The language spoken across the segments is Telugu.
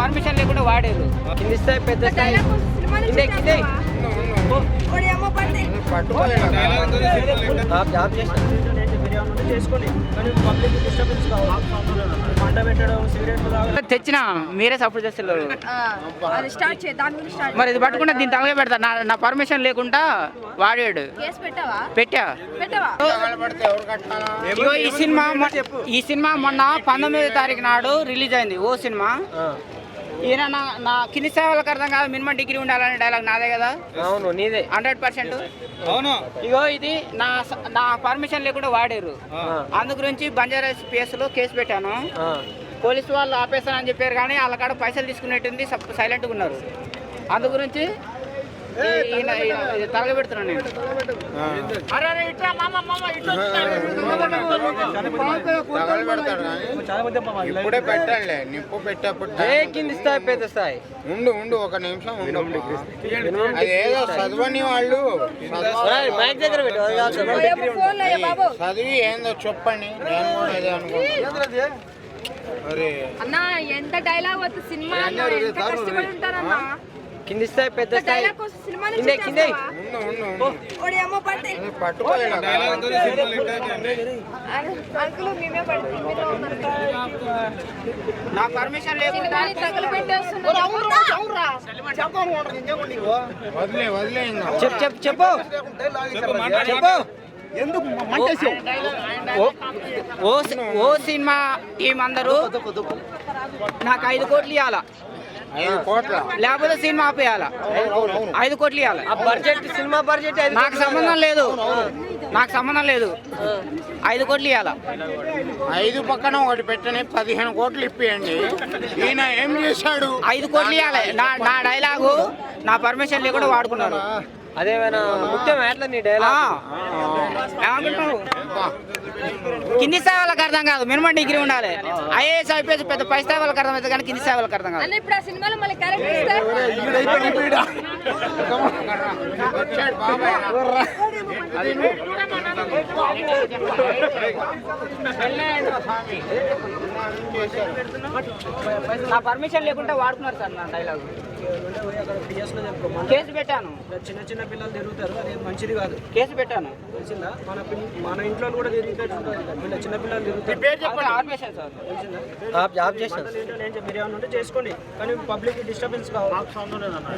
పర్మిషన్ లేకుండా వాడారు. కింది స్థాయి పెద్ద స్థాయి. కిందే కిందే. తెచ్చిన మీరే సపోర్ట్ చేస్తారు మరి ఇది పట్టుకుంటే దీని తలగే పెడతా. నా నా పర్మిషన్ లేకుండా వాడాడు. కేసు పెట్టావా? పెట్టా. ఈ సినిమా ఈ సినిమా మొన్న పంతొమ్మిదో తారీఖు నాడు రిలీజ్ అయింది. ఓ సినిమా. ఈయన నా నా కింది సేవలకు అర్థం కాదు మినిమం డిగ్రీ ఉండాలనే డైలాగ్ నాదే కదా? అవును నీదే. Hundred percent. అవును. ఇగో ఇది నా స- నా పర్మిషన్ లేకుండా వాడారు. అందు గురించి బంజారాస్ పిఎస్లో కేసు పెట్టాను. ఆ. పోలీసు వాళ్ళు ఆపేస్తానని చెప్పారు కానీ వాళ్ళ కాడ పైసలు తీసుకునేట్టుంది సైలెంట్గా ఉన్నారు. అందు గురించి నేను. ఇప్పుడే పెట్టాలే నిప్పు పెట్టేప్పుడు ఏ కింది స్థాయి పెద్ద స్థాయి? ఉండు ఉండు ఒక నిమిషం ఉండు. అది ఏదో చదవని వాళ్ళు మైక్ దగ్గర చదివి ఏందో చెప్పండి నేను కూడా అదే అన్న ఎంత డైలాగ్ వస్తుంది సినిమా ఎంత కష్టపడి ఉంటారన్న? కింది స్థాయి పెద్ద స్థాయి. కిందే కిందే. నా పర్మిషన్ లేకుండా. చెప్పు చెప్పు చెప్పు చెప్పు. ఓ- ఓ సినిమా టీం అందరూ నాకు ఐదు కోట్లు ఇవ్వాలా లేకపోతే సినిమా ఆపేయాలా? ఐదు కోట్లు ఇవ్వాలి. ఆ బడ్జెట్ సినిమా బడ్జెట్ ఐదు నాకు సంబంధం లేదు. నాకు సంబంధం లేదు. ఐదు కోట్లు ఇవ్వాలా? ఐదు పక్కన ఒకటి పెట్టని పదిహేను కోట్లు ఇప్పియండి. ఈయన ఏం చేశాడు? ఐదు కోట్లు ఇవ్వాలి. నా నా డైలాగు నా పర్మిషన్ లేకుండా వాడుకున్నారు. అదేమైనా ముఖ్యం ఎట్లా నీ డైలాగ్ కింది స్థాయి వాళ్ళకి అర్థం కాదు మినిమం డిగ్రీ ఉండాలి. ఐఏఎస్ ఐపీఎస్ పెద్ద పై స్థాయి వాళ్ళకి అర్థం అవుతుంది కానీ కింది స్థాయి వాళ్ళకి అర్థం కాదు. అన్న ఇప్పుడు ఆ సినిమాలో మళ్ళీ క్యారెక్టర్ నా పర్మిషన్ లేకుండా వాడుకున్నారు సార్ నా డైలాగ్ కేసు పెట్టాను. చిన్న చిన్న పిల్లలు తిరుగుతారు అది మంచిది కాదు. కేసు పెట్టాను. తెలిసిందా? మన మన ఇంట్లో కూడా తిరుగుతారు చిన్న పిల్లలు తిరుగుతారు. చేసుకోండి. కానీ పబ్లిక్ డిస్టర్బెన్స్ కావాలి.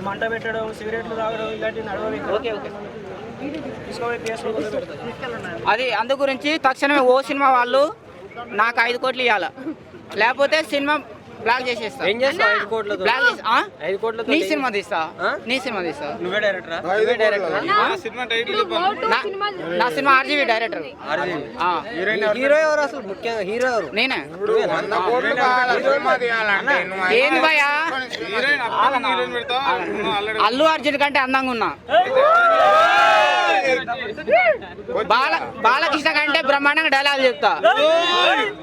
మంట పెట్టడం సిగరెట్లు తాగడం ఇలాంటివి నడవవి ఓకే ఓకే. అది అందు గురించి తక్షణమే ఓ సినిమా వాళ్ళు నాకు ఐదు కోట్లు ఇవ్వాలి లేకపోతే సినిమా బ్లాక్ చేసేస్తా. ఏం చేస్తావు? ఐదు కోట్లతో బ్లాక్ చేసి ఆ? ఐదు కోట్లతో నీ సినిమా తీస్తా. ఆ? నీ సినిమా తీస్తా. నువ్వే డైరెక్టరా నువ్వే డైరెక్టర్ నా- నా సినిమా ఆర్జీవి డైరెక్టర్ ఆ, హీరో ఎవరు? అసలు ముఖ్యంగా హీరో ఎవరు? నేనే. వంద కోట్లు కావాలి సినిమా తీయాలంటే నువ్వు ఏంది భయ్యా? అల్లు అర్జున్ కంటే అందంగా ఉన్నా. బాల బాలకృష్ణ కంటే బ్రహ్మాండంగా డైలాగ్ చెప్తా.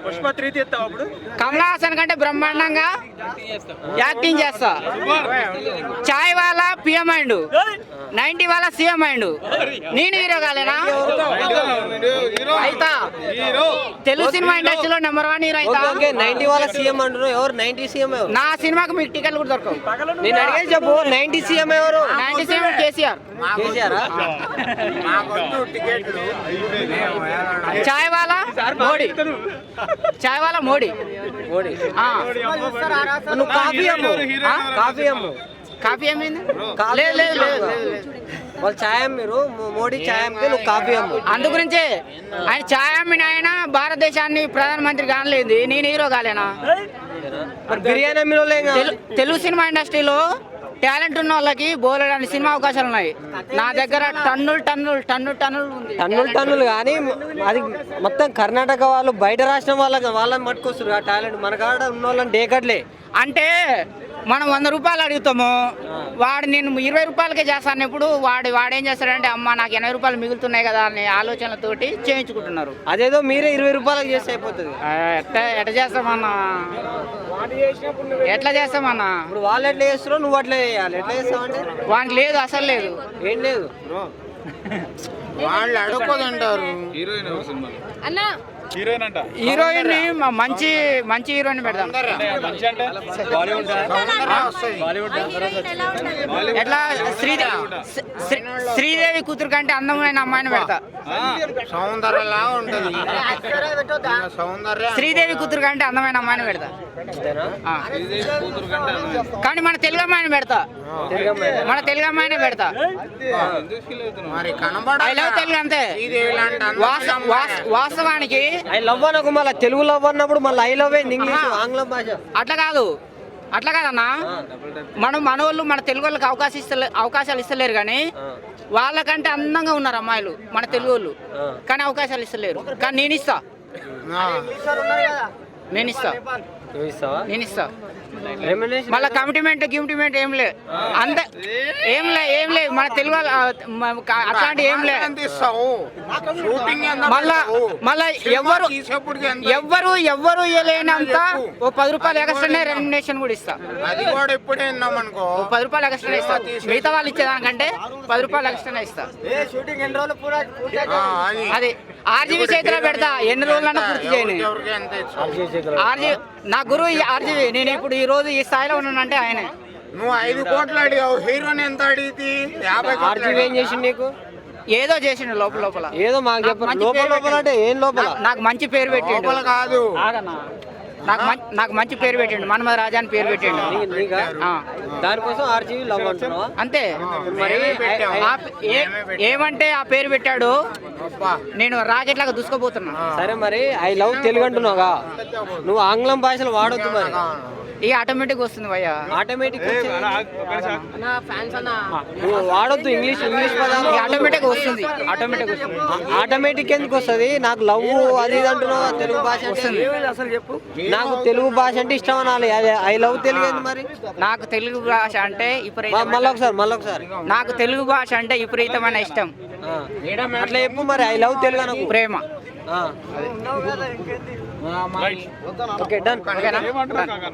పుష్ప త్రీ తీస్తావు అప్పుడు? కమలా హాసన్ కంటే బ్రహ్మాండంగా యాక్టింగ్ చేస్తా. చాయ్ వాళ్ళ పిఎం అయిండు నైన్టీ వాళ్ళ సీఎం అయిండు నేను హీరో కాలేనా? అయితా. తెలుగు సినిమా ఇండస్ట్రీలో నెంబర్ వన్ హీరో అయితా. నైన్టీ వాళ్ళ సీఎం అంటున్నావు ఎవరు? నైన్టీ సీఎం ఎవరు నా సినిమాకి మీకు టికెట్లు కూడా దొరకవు. నేను అడిగేది చెప్పు నైన్టీ సీఎం ఎవరు నైన్టీ సీఎం కేసీఆర్. చాయ్ వాళ్ళ మోడీ. చాయ్ వాళ్ళ మోడీ. మోడీ. నువ్వు కాఫీ అమ్ము. ఆ? కాఫీ అమ్ము. కాఫీ ఏమైంది? కాఫీ లేదు లేదు లేదు అమ్ము. లేదు, లేదు. వాళ్ళు ఛాయ్ అమ్మిరు. మో- మోడీ ఛాయ్ అమ్మితే నువ్వు కాఫీ అమ్ము. అందు గురించే ఆయన ఛాయ్ అమ్మిన ఆయన భారతదేశాన్ని ప్రధానమంత్రి కానలేదు. నేను హీరో కాలేనా? మరి బిర్యానీ అమ్మిన వాళ్ళు ఏం కావాలి? తెలు- తెలుగు సినిమా ఇండస్ట్రీలో టాలెంట్ ఉన్న వాళ్ళకి బోలెడని సినిమా అవకాశాలు ఉన్నాయి. నా దగ్గర టన్నులు టన్నులు టన్ను టన్నులు ఉంది. టన్నులు టన్నులు కానీ అది మొత్తం కర్ణాటక వాళ్ళు బయట రాష్ట్రం వాళ్ళకి వాళ్ళని పట్టుకొస్తారు ఆ టాలెంట్ మన కాడ ఉన్న వాళ్ళని డేకట్లే. అంటే మనం వంద రూపాయలు అడుగుతాము. వాడు నేను ఇరవై రూపాయలకే చేస్తాను. ఇప్పుడు వాడు వాడేం చేస్తాడంటే అమ్మ నాకు ఎనభై రూపాయలు మిగులుతున్నాయి కదా అనే ఆలోచనలతోటి చేయించుకుంటున్నారు. అదేదో మీరే ఇరవై రూపాయలకు చేస్తే అయిపోతుంది. ఆ, ఎట్ట ఎట్ట చేస్తామన్నా? ఎట్లా చేస్తామన్నా? ఇప్పుడు వాళ్ళు ఎట్లా చేస్తారో నువ్వు అట్లా చేయాలి. ఎట్లా చేస్తావు అంటే వానికి లేదు అసలు లేదు. ఏం లేదు. వాళ్ళు అడుక్కోదంటారు అన్న హీరోయిన్ అంట హీరోయిన్ మంచి మంచి హీరోయిన్ పెడదాం. మంచి అంటే? బాలీవుడ్ బాలీవుడ్. ఎట్లా? శ్రీదేవి శ్రీ- శ్రీదేవి కూతురు కంటే అందమైన అమ్మాయిని పెడతా. సౌందర్యలా ఉంటుంది. సౌందర్య శ్రీదేవి కూతురు కంటే అందమైన అమ్మాయిని పెడతా. కానీ మన తెలుగు అమ్మాయిని పెడతా. మన తెలుగు అమ్మాయిని పెడతా. మరి కనబడ ఐ లవ్ తెలుగు అంతే వాస్తవానికి ఐ లవ్ అనకు మళ్ళీ తెలుగు లవ్ అన్నప్పుడు మళ్ళీ ఐ లవ్ ఇంగ్లీష్ ఆంగ్లం భాష? అట్లా కాదు. అట్లా కాదన్నా. మనం మన వాళ్ళు మన తెలుగు వాళ్ళకి అవకాశం ఇస్తలే అవకాశాలు ఇస్తలేరు కానీ వాళ్ళకంటే అందంగా ఉన్నారు అమ్మాయిలు మన తెలుగు వాళ్ళు. కానీ అవకాశాలు ఇస్తలేరు. కానీ నేను ఇస్తా. నేను ఇస్తా నువ్వు ఇస్తావా నేను ఇస్తా మళ్ళా కమిటిమెంట్ గిమిటిమెంట్ ఏం లే అంత ఏం లే ఏం లే మన తెలుగు అట్లాంటి ఏం లే ఎంత ఇస్తావు షూటింగ్ ఎంత మళ్ళా? మళ్ళా సినిమా ఎవ్వరు ఎవ్వరు ఇవ్వలేనంత ఓ పది రూపాయలు ఎక్స్ట్రానే రెమ్యునేషన్ కూడా ఇస్తా. అది కూడా ఇప్పుడే పది రూపాయలు ఎక్స్ట్రా ఇస్తా. మిగతా వాళ్ళు ఇచ్చేదానికంటే పది రూపాయలు ఎక్స్ట్రా ఇస్తా. ఆ, అది. అది. ఆర్జీవి చేతిలో పెడతా. ఎన్ని రోజులన్నా పూర్తి చేయను. ఆర్జీ నా గురువు ఈ ఆర్జీవి నేను ఇప్పుడు ఈ రోజు ఈ స్థాయిలో ఉన్నానంటే ఆయనే. నువ్వు ఐదు కోట్లు అడిగావు హీరోని ఎంత అడిగితే? యాభై కోట్లు ఆర్జీవి ఏం చేసిండు నీకు? ఏదో చేసిండు లోపల లోపల. ఏదో మాకు చెప్పరు. మంచి లోపల లోపల అంటే ఏం లోపల? నాకు- నాకు మంచి పేరు పెట్టిండు. లోపల కాదు. ఆగన్నా నాకు నాకు మంచి పేరు పెట్టిండు. మన్మధ రాజా అని పేరు పెట్టిండు. దానికోసం ఆర్జీవి లవ్ అంటున్నావా? అంతే. మరి ఏమంటే ఆ పేరు పెట్టాడు? అబ్బా. నేను రాకెట్ లాగా దూసుకోబోతున్నా సరే మరి ఐ లవ్ తెలుగు అంటున్నావుగా. నువ్వు ఆంగ్లం భాషలు వాడొద్దు మరి. ఇక ఆటోమేటిక్ వస్తుంది భయ్యా. ఆటోమేటిక్ నువ్వు వాడొద్దు ఇంగ్లీష్ ఇంగ్లీష్ పదాలు ఆటోమేటిక్ వస్తుంది. ఆటోమేటిక్ వస్తుంది. ఆటోమేటిక్ ఎందుకు వస్తుంది? నాకు లవ్ అది ఇది అంటున్నావు తెలుగు భాష అంటే అసలు చెప్పు? నాకు తెలుగు భాష అంటే ఇష్టం అనాలి. అదే ఐ లవ్ తెలుగు ఏంది మరి? నాకు తెలుగు భాష అంటే మ- విపరీతమైన మళ్ళీ ఒకసారి మళ్ళీ ఒకసారి. నాకు తెలుగు భాష అంటే విపరీతమైన ఇష్టం. ఆ. అట్లా చెప్పు మరి ఐ లవ్ తెలుగు అనకు. ప్రేమ. ఆ. Okay done. ఓకేనా? ఏమంటారు కాకా